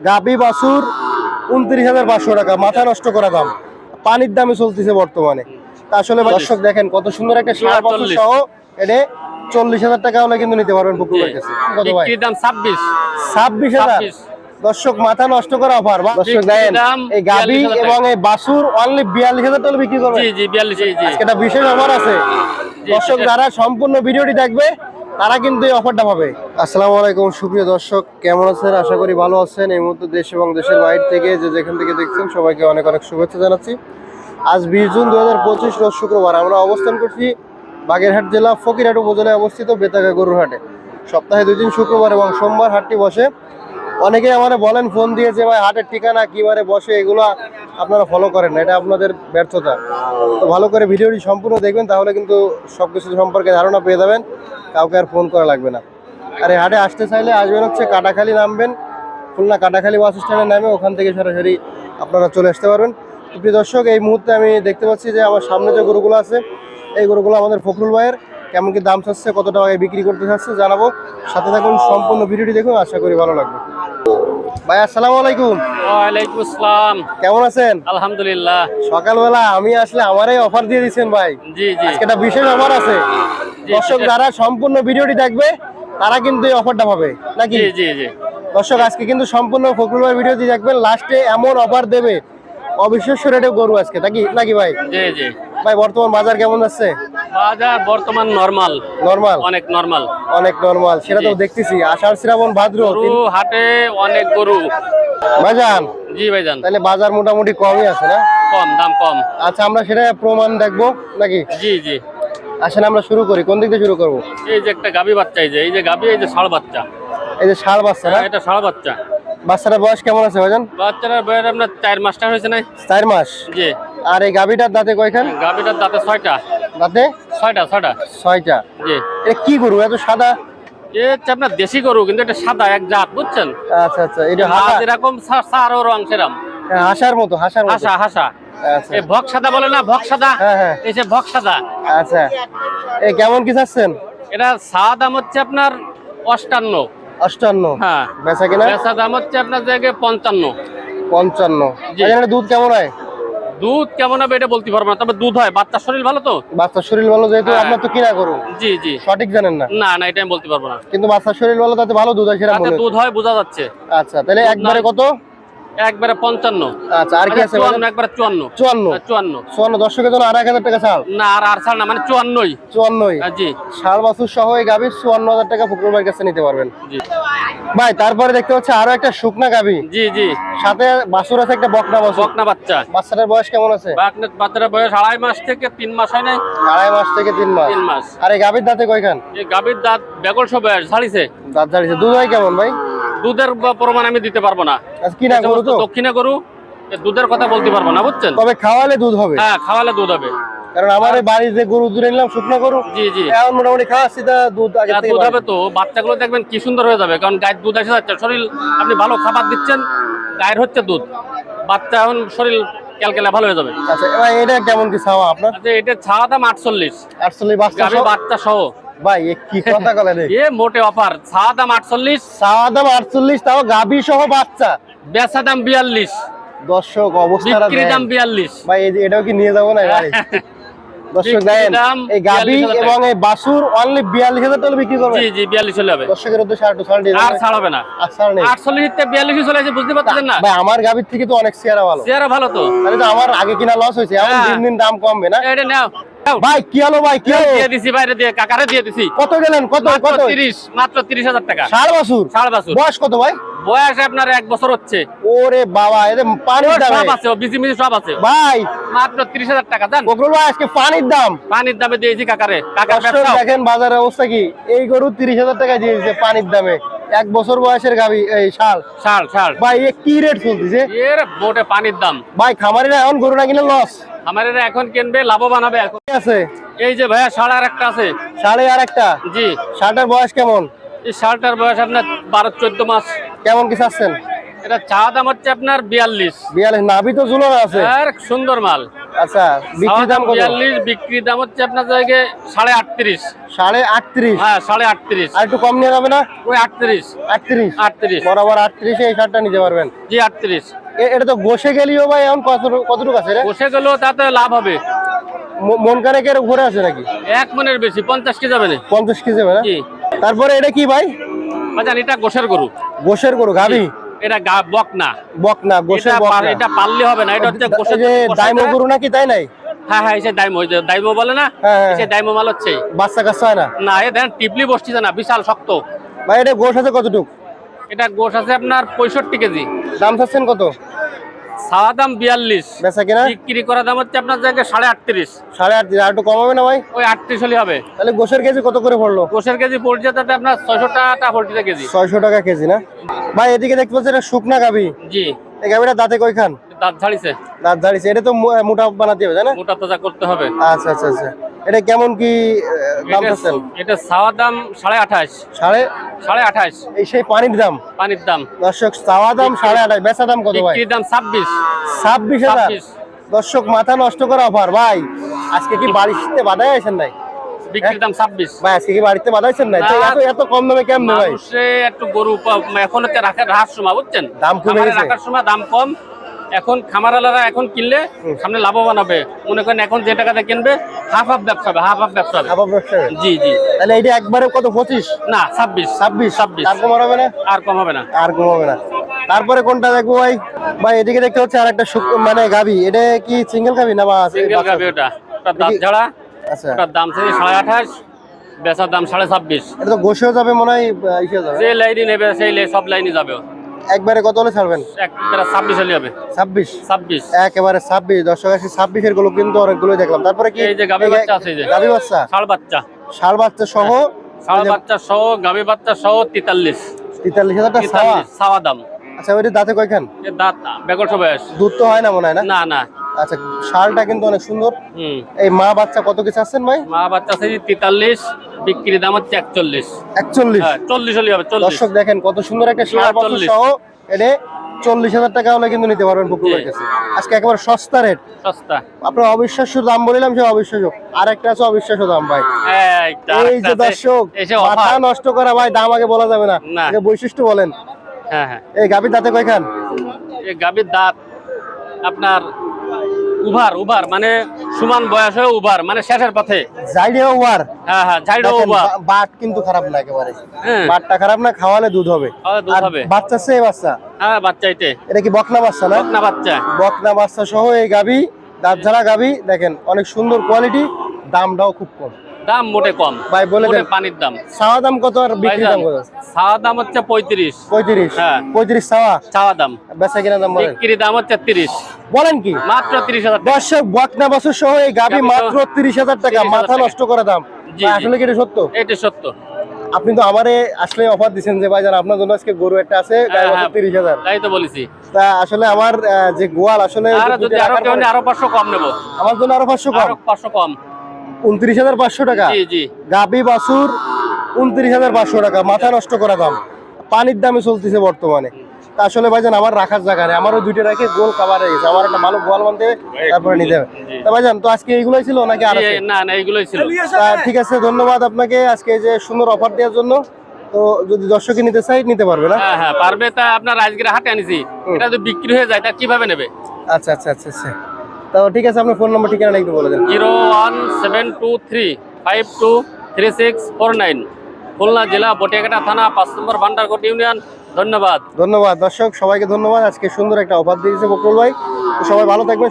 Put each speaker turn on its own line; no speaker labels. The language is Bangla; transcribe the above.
গাবি বাছুর উনত্রিশ হাজার পাঁচশো টাকা মাথা নষ্ট করা দাম। পানির দামে চলতেছে বর্তমানে। আসলে দর্শক দেখেন কত সুন্দর একটা বাছুর
চল্লিশ।
সহ এটা চল্লিশ হাজার টাকা হলে কিন্তু নিতে পারবেন পুকুরের কাছে। কত ভাই?
দাম ছাব্বিশ।
ছাব্বিশ হাজার? দর্শক মাথা নষ্ট করা অফার। দর্শক দেখেন এই গাবি এবং এই বাছুর অনলি বিয়াল্লিশ হাজার টাকা বিক্রি করবে আজকে একটা বিশেষ অফার আছে। দর্শক যারা সম্পূর্ণ ভিডিওটি দেখবে তারা কিন্তু এই অফারটা পাবে? আসসালামু আলাইকুম, সুপ্রিয় দর্শক, কেমন আছেন? আশা করি ভালো আছেন। এই মুহূর্তে দেশ এবং দেশের বাইরে থেকে যে যেখান থেকে দেখছেন, সবাইকে অনেক অনেক শুভেচ্ছা জানাচ্ছি। আজ বিশ জুন দু হাজার পঁচিশ রোজ শুক্রবার। আমরা অবস্থান করছি বাগেরহাট জেলা ফকিরহাট উপজেলায় অবস্থিত বেতাগা গরুরহাটে সপ্তাহে দুই দিন শুক্রবার এবং সোমবার হাটটি বসে। অনেকেই আমার বলেন, ফোন দিয়ে যে ভাই, হাটের ঠিকানা কিবারে বসে? এগুলো আপনারা ফলো করেন, এটা আপনাদের ব্যর্থতা। তো ভালো করে ভিডিওটি সম্পূর্ণ দেখবেন, তাহলে কিন্তু সব কিছু সম্পর্কে ধারণা পেয়ে যাবেন, কাউকে আর ফোন করা লাগবে না। আর এই হাটে আসতে চাইলে আসবেন হচ্ছে কাটাখালি নামবেন, খুলনা কাটাখালি বাস স্ট্যান্ডে নামে, ওখান থেকে সরাসরি আপনারা চলে আসতে পারবেন। প্রিয় দর্শক, এই মুহূর্তে আমি দেখতে পাচ্ছি যে আমার সামনে যে গরুগুলো আছে, এই গরুগুলো আমাদের ফখরুল ভাইয়ের, কেমন কি দাম চাচ্ছে, কত টাকায় বিক্রি করতে চাচ্ছে জানাব। সাথে থাকুন, সম্পূর্ণ ভিডিওটি দেখুন, আশা করি ভালো লাগবে। ভাই আসসালামু আলাইকুম।
ওয়ালাইকুম আসসালাম।
কেমন আছেন?
আলহামদুলিল্লাহ।
সকালবেলা আমি আসলে আমারই অফার দিয়ে দিচ্ছেন ভাই।
জি জি।
আজকে একটা বিশেষ অফার আছে। দর্শক যারা সম্পূর্ণ ভিডিওটি দেখবে তারা কিন্তু এই অফারটা পাবে। নাকি?
জি জি জি।
দর্শক আজকে কিন্তু সম্পূর্ণ ফখরুল ভাই ভিডিওটি দেখবেন লাস্টে এমন অফার দেবে। অবিশ্বাস্য রেটে গরু আজকে। নাকি? নাকি ভাই?
জি জি।
ভাই বর্তমান বাজার কেমন যাচ্ছে?
বাজার বর্তমান নরমাল
নর্মাল
অনেক নরমাল
অনেক নর্মাল সেটা তো দেখতেছি। আষাঢ় শ্রাবণ ভাদ্র
হাটে অনেক গরু।
ভাইজান?
জি ভাইজান।
তাহলে বাজার মোটামুটি কমই আছে না?
কম দাম কম।
আচ্ছা আমরা সেটা প্রমাণ দেখব নাকি?
জি জি।
আসেন আমরা শুরু করি। কোন দিক দিয়ে শুরু করব?
এই যে একটা গাবি বাচ্চা এই যে এই যে গাবি এই যে ষাড় বাচ্চা।
এই যে ষাড় বাচ্চা না?
হ্যাঁ, এটা ষাড় বাচ্চা।
বাচ্চাটার বয়স কেমন আছে ভাইজান?
বাচ্চাটার বয়স আপনার চার মাসটা হয়েছে না
চার মাস।
জি।
আর এই গাভিটার দাঁতে কয়খান?
গাবিটার দাঁতে ছয়টা।
দাঁতে?
ছয়টা ছয়টা?
ছয়টা।
জি।
এটা কি গরু? এত সাদা?
এ হচ্ছে আপনার দেশি গরু কিন্তু এটা সাদা এক জাত বুঝছেন?
আচ্ছা আচ্ছা এটা
হাঁস? এরকম সার ও রং সেরম।
হ্যাঁ, হাসার মতো হাসার মতো।
হাসা হাসা।
আচ্ছা।
এই ভক সাদা বলে না ভক সাদা?
হ্যাঁ হ্যাঁ।
এই যে ভক সাদা।
আচ্ছা। এই কেমন কি চাচ্ছেন?
এটা দাম হচ্ছে আপনার অষ্টান্ন।
অষ্টান্ন।
হ্যাঁ।
বেচা কিনা?
বেচা দাম হচ্ছে আপনার জায়গায় পঞ্চান্ন।
পঞ্চান্ন। দুধ কেমন হয়?
দুধ কেমন হবে এটা বলতে পারব না তবে দুধ হয় বাচ্চার শরীর ভালো তো?
বাচ্চার শরীর ভালো যেহেতু
হ্যাঁ।
আপনার তো কিনা করুন
জি জি।
সঠিক জানেন না?
না না এটা আমি বলতে পারব না।
কিন্তু বাচ্চার শরীর ভালো তাতে ভালো দুধ হয় সেটা।
দুধ হয় বোঝা যাচ্ছে।
আচ্ছা তাহলে একবারে কত?
একবারে পঞ্চান্ন।
আচ্ছা আর কি
আচ্ছা,
আছে
চুয়ান্ন একবারে চুয়ান্ন।
চুয়ান্ন।
হ্যাঁ, চুয়ান্ন।
চুয়ান্ন দর্শকের জন্য আর এক হাজার টাকা ছাড়
না আর আর ছাড় না মানে চুয়ান্নই।
চুয়ান্নই।
হ্যাঁ, জি।
সহ এই চুয়ান্ন হাজার টাকা ফুকুর ভাইয়ের কাছে নিতে পারবেন।
জি।
ভাই তারপরে দেখতে পাচ্ছি আরও একটা শুকনা গাভী।
জি জি।
সাথে বাসুর আছে একটা বকনা বাছুর।
বকনা বাচ্চা।
বাচ্চাটার বয়স কেমন আছে?
বাচ্চাটার বয়স আড়াই মাস থেকে তিন মাস হয় নাই।
আড়াই মাস থেকে তিন মাস।
তিন মাস।
আর এই গাভীর দাঁতে কয়খান?
এই গাভীর দাঁত বেগল সব
দাঁত ঝাড়িছে। দুধ হয় কেমন ভাই?
দুধের প্রমাণ আমি দিতে পারব না।
আচ্ছা কি না গরু তো?
দক্ষিণে গরু দুধের কথা বলতে পারব না বুঝছেন?
তবে খাওয়ালে দুধ হবে।
হ্যাঁ খাওয়ালে দুধ হবে।
কারণ আমার যে গরু দূরে নিলাম শুকনো গরু
জি জি।
এখন মোটামুটি খাওয়াচ্ছি তা দুধ আগে থেকে
দুধ হবে তো বাচ্চাগুলো দেখবেন কি সুন্দর হয়ে যাবে কারণ গায়ের দুধ এসে যাচ্ছে শরীর আপনি ভালো খাবার দিচ্ছেন গায়ের হচ্ছে দুধ। বাচ্চা এখন শরীর ক্যালকেলা ভালো হয়ে যাবে।
আচ্ছা এটা কেমন কি চাওয়া আপনার?
আচ্ছা এটা ছাড়া দাম আটচল্লিশ
আটচল্লিশ বাচ্চা সহ?
বাচ্চা সহ
ভাই কি কথা কলে
এ মোটে অফার। ছাড়া দাম আটচল্লিশ।
চাওয়া দাম আটচল্লিশ তাও গাভী সহ বাচ্চা।
বেচা দাম বিয়াল্লিশ।
দর্শক অবস্থাটা
বিক্রি দাম বিয়াল্লিশ।
ভাই এটাও কি নিয়ে যাব না ভাই দর্শক
বিক্রি
এই গাভী
42,000 টাকা।
এবং এই বাসুর অনলি বিয়াল্লিশ হাজার টাকা বিক্রি করবে
জি জি বিয়াল্লিশ চলে
দর্শকের উদ্দেশ্যে আর ছাড় দিয়ে
আর ছাড় হবে না।
আর ছাড় নেই।
আটচল্লিশ থেকে বিয়াল্লিশ চলে আসে বুঝতে পারছেন না?
ভাই আমার গাভীর থেকে তো অনেক চেয়ারা ভালো।
চেহারা ভালো তো।
তাহলে তো আমার আগে কিনা লস হয়েছে এখন
হ্যাঁ।
দিন দিন দাম কমবে না?
এটা নাও নাও।
ভাই কি হলো ভাই কি হলো
দিয়ে দিছি বাইরে দিয়ে কাকারে দিয়ে দিছি।
কত গেলেন? কত কত?
তিরিশ মাত্র তিরিশ হাজার টাকা।
ষাড় বাসুর
ষাড় বাছুর।
বয়স কত ভাই?
বয়স আপনার এক বছর হচ্ছে।
ওরে বাবা পানির দাম
সব আছে বিজি মিজি সব আছে।
ভাই।
মাত্র তিরিশ হাজার টাকা জান?
বকরুল ভাই আজকে পানির দাম।
পানির দামে দিয়েছি কাকারে। কাকার ব্যবসা
দেখেন বাজারের অবস্থা কি? এই গরু তিরিশ হাজার টাকা দিয়ে দিচ্ছে পানির দামে। এক বছর বয়সের গাবি এই শাল।
শাল শাল।
ভাই এ কি রেট চলতেছে?
এর মোটে পানির দাম।
ভাই খামারিরা এখন গরু না কিনে লস
আমার এরা এখন কিনবে লাভবান হবে এখন।
আছে?
এই যে ভাইয়া শাল আর একটা আছে।
সাড়ে আর একটা
জি।
শার্টের বয়স কেমন?
এই শালটার বয়স আপনার বারো চোদ্দ মাস।
কেমন কি চাচ্ছেন?
এটা চা দাম হচ্ছে আপনার বিয়াল্লিশ।
বিয়াল্লিশ নাভি তো ঝুলানো আছে।
আর সুন্দর মাল।
আচ্ছা বিক্রি দাম
বিয়াল্লিশ বিক্রি দাম হচ্ছে আপনার জায়গায় সাড়ে আটত্রিশ।
সাড়ে আটত্রিশ?
হ্যাঁ সাড়ে আটত্রিশ।
আর একটু কম নিয়ে যাবে না?
ওই আটত্রিশ।
আটত্রিশ?
আটত্রিশ।
বরাবর আটত্রিশে এই শার্টটা নিতে পারবেন।
জি আটত্রিশ।
এটা তো বসে গেলিও ভাই এখন কত কতটুকু আছে রে?
বসে গেলেও তাতে লাভ হবে।
মন কানেকের উপরে আছে নাকি?
এক মনের বেশি পঞ্চাশ কে যাবে না?
পঞ্চাশ কেজি হবে না? তারপরে এটা কি ভাই?
বাজান এটা গোসের গরু।
গোশের গরু গাভি?
এটা বক না
বক না গোশের
এটা
বক না।
এটা পারলে হবে না এটা হচ্ছে
এই
গোসের
দাইমো গরু নাকি তাই নাই?
হ্যাঁ হ্যাঁ এই যে দাইমো দাইমো বলে না
হ্যাঁ, হ্যাঁ।
সে দাইমো মাল হচ্ছে।
বাচ্চা কাচ্চা হয় না?
না এ টিপলি না বিশাল শক্ত।
ভাই এটা গোস আছে কতটুক?
এটা গোশ আছে আপনার পঁয়ষট্টি কেজি।
দাম চাচ্ছেন কত?
সাদা দাম বিয়াল্লিশ।
বেচা কিনা?
বিক্রি করা দাম হচ্ছে আপনার জায়গায় সাড়ে আটত্রিশ।
সাড়ে আট আর একটু কম হবে না ভাই?
ওই আটত্রিশ হলে হবে।
তাহলে গোশের কেজি কত করে পড়ল?
গোসের কেজি পড়ছে তাতে আপনার ছয়শো টাকা পড়ছে কেজি।
ছয়শো টাকা কেজি না? ভাই এদিকে দেখতে পাচ্ছি এটা শুকনা গাভি।
জি।
এই গাভিটা দাঁতে কই খান
দাঁত ঝাড়িছে।
দাঁত দাঁড়িয়েছে এটা তো মোটা বানাতে হবে তাই না?
মোটা তাজা করতে হবে।
আচ্ছা আচ্ছা আচ্ছা। এটা কেমন কি দাম
এটা- এটা চাওয়ার দাম সাড়ে আঠাশ।
সাড়ে?
সাড়ে আঠাশ।
এই সেই পানির দাম?
পানির দাম।
দর্শক চাওয়া দাম সাড়ে আঠাশ বেচা দাম কত ভাই?
দাম ছাব্বিশ।
ছাব্বিশ হাজার? দর্শক মাথা নষ্ট করা অফার ভাই। আজকে কি বাড়িতে বাধাই আছেন নাই
বিক্রির দাম ছাব্বিশ।
ভাই আজকে কি বাড়িতে তো
না।
এত এত কম দামে কেমনে ভাই?
মানুষে একটু গরু এখন হচ্ছে রাখার রাখার সময় বুঝছেন?
দাম কমে।
রাখার সময় দাম কম। এখন খামারালারা এখন কিনলে সামনে লাভবান হবে। মনে করেন এখন যে টাকাতে কিনবে হাফ হাফ ব্যবসা হবে হাফ হাফ ব্যবসা হবে।
আবার ব্যবসা
জি জি।
তাহলে এটা একবারে কত পঁচিশ?
না ছাব্বিশ।
ছাব্বিশ।
ছাব্বিশ।
আর কম হবে না?
আর কম হবে না।
আর কম হবে না। তারপরে কোনটা দেখব ভাই? ভাই এদিকে দেখতে হচ্ছে আর একটা মানে গাবি এটা কি সিঙ্গেল গাবি না বা
সিঙ্গেল গাবি ওটা। দাম
দেখি-
ঝাড়া।
আচ্ছা।
ওটার দাম থেকে সাড়ে আঠাশ বেচার দাম সাড়ে ছাব্বিশ।
এটা তো গোসেও যাবে মনে হয় যাবে।
যে লাইনই নেবে সেই সব লাইনই যাবে
একবারে কত হলে ছাড়বেন?
ছাব্বিশ হলে হবে।
ছাব্বিশ?
ছাব্বিশ।
একেবারে ছাব্বিশ। দর্শক ছাব্বিশেরগুলো কিন্তু অনেকগুলোই দেখলাম। তারপরে কি?
গাভী বাচ্চা আছে
বাচ্চা?
ষাড় বাচ্চা।
ষাড় বাচ্চা সহ?
ষাড় বাচ্চা সহ গাভী বাচ্চা সহ তেতাল্লিশ।
তেতাল্লিশ হাজার টাকা
দাম।
আচ্ছা দাঁতে কয়খান?
দাঁত বয়স।
দুধ তো হয় না মনে হয় না?
না না।
আচ্ছা শালটা কিন্তু অনেক সুন্দর।
হুম।
এই মা বাচ্চা কত কিছু আছেন ভাই?
মা বাচ্চা আছে তেতাল্লিশ বিক্রির দাম হচ্ছে একচল্লিশ।
একচল্লিশ?
হ্যাঁ চল্লিশ হলে হবে
দর্শক দেখেন কত সুন্দর একটা ষাড় বাচ্চা
40
সহ এটা চল্লিশ হাজার টাকা হলে কিন্তু নিতে পারবেন পুকুরের কাছে। আজকে একেবারে সস্তা রেট।
সস্তা।
আপনার অবিশ্বাস্য দাম বলিলাম সে অবিশ্বাস্য। আর একটা আছে অবিশ্বাস্য দাম ভাই।
এই
যে দর্শক মাথা নষ্ট করা ভাই দাম আগে বলা যাবে না। বৈশিষ্ট্য বলেন।
হ্যাঁ হ্যাঁ।
এই গাভী দাঁতে কয়খান?
এই গাভীর দাঁত আপনার উভার উভার মানে সমান বয়স হয়ে উভার মানে শেষের পথে।
জাইডে উভার।
হ্যাঁ হ্যাঁ ঝাইড উভার।
বাট কিন্তু খারাপ না একেবারে।
হ্যাঁ।
বাটটা খারাপ না খাওয়ালে দুধ হবে।
দুধ হবে।
বাচ্চা সে বাচ্চা।
হ্যাঁ বাচ্চা এটে
এটা কি বকনা বাচ্চা না?
বকনা বাচ্চা।
বকনা বাচ্চা সহ এই গাভী দাঁত ঝাড়া গাভী দেখেন অনেক সুন্দর কোয়ালিটি দামটাও খুব কম।
দাম মোটে কম।
ভাই বলে দেন।
পানির দাম।
চাওয়া দাম কত আর বিক্রি দাম কত
চাওয়া দাম হচ্ছে পঁয়ত্রিশ।
পঁয়ত্রিশ?
হ্যাঁ।
পঁয়ত্রিশ চাওয়া?
চাওয়া দাম।
বেচা কিনা দাম বলেন।
বিক্রি দাম হচ্ছে তিরিশ।
বলেন কি?
মাত্র তিরিশ হাজার টাকা।
দর্শক বকনা বাছুর সহ এই গাভী মাত্র তিরিশ হাজার টাকা। মাথা নষ্ট করা দাম।
জি,
আসলে কি এটা সত্য?
এটি সত্য।
আপনি তো আমারে আসলে অফার দিচ্ছেন যে ভাই জান আপনার জন্য আজকে গরু একটা আছে গায়ে
হ্যাঁ,
মাত্র
হ্যাঁ।
তিরিশ হাজার।
তাই তো বলেছি।
তা আসলে আমার যে গোয়াল আসলে
আর যদি আরও
রাখার
কেউ আরও পাঁচশো কম নেব।
আমার জন্য আরও পাঁচশো কম।
আরও পাঁচশো কম।
উনত্রিশ হাজার পাঁচশো টাকা। গাবি উনত্রিশ হাজার পাঁচশো টাকা। মাথা নষ্ট করা দাম। পানির দামে চলতেছে বর্তমানে। তা আসলে ভাইজান আমার রাখার জায়গা নেই। আমারও দুইটা রেখে গোল কাবার গেছে। আমার একটা ভালো গোয়াল বানতে তারপরে নিতে হবে। তা ভাইজান তো আজকে এইগুলোই ছিল নাকি আর
না না এইগুলোই ছিল।
ঠিক আছে ধন্যবাদ আপনাকে আজকে যে সুন্দর অফার দেওয়ার জন্য। তো যদি দর্শকে নিতে চাই নিতে পারবে না?
হ্যাঁ হ্যাঁ পারবে তা আপনার আজকের হাটে আনিছি। এটা যদি বিক্রি হয়ে যায় তা কীভাবে নেবে?
আচ্ছা আচ্ছা আচ্ছা আচ্ছা। তো ঠিক আছে আপনার ফোন নম্বর ঠিকানা একটু বলে দেন।
Zero one seven two three five two three six four nine Khulna জেলা বটিয়াঘাটা থানা পাঁচ নম্বর ভান্ডারকোট ইউনিয়ন ধন্যবাদ।
ধন্যবাদ। দর্শক সবাইকে ধন্যবাদ। আজকে সুন্দর একটা অফার দিয়েছে বকুল ভাই। সবাই ভালো থাকবেন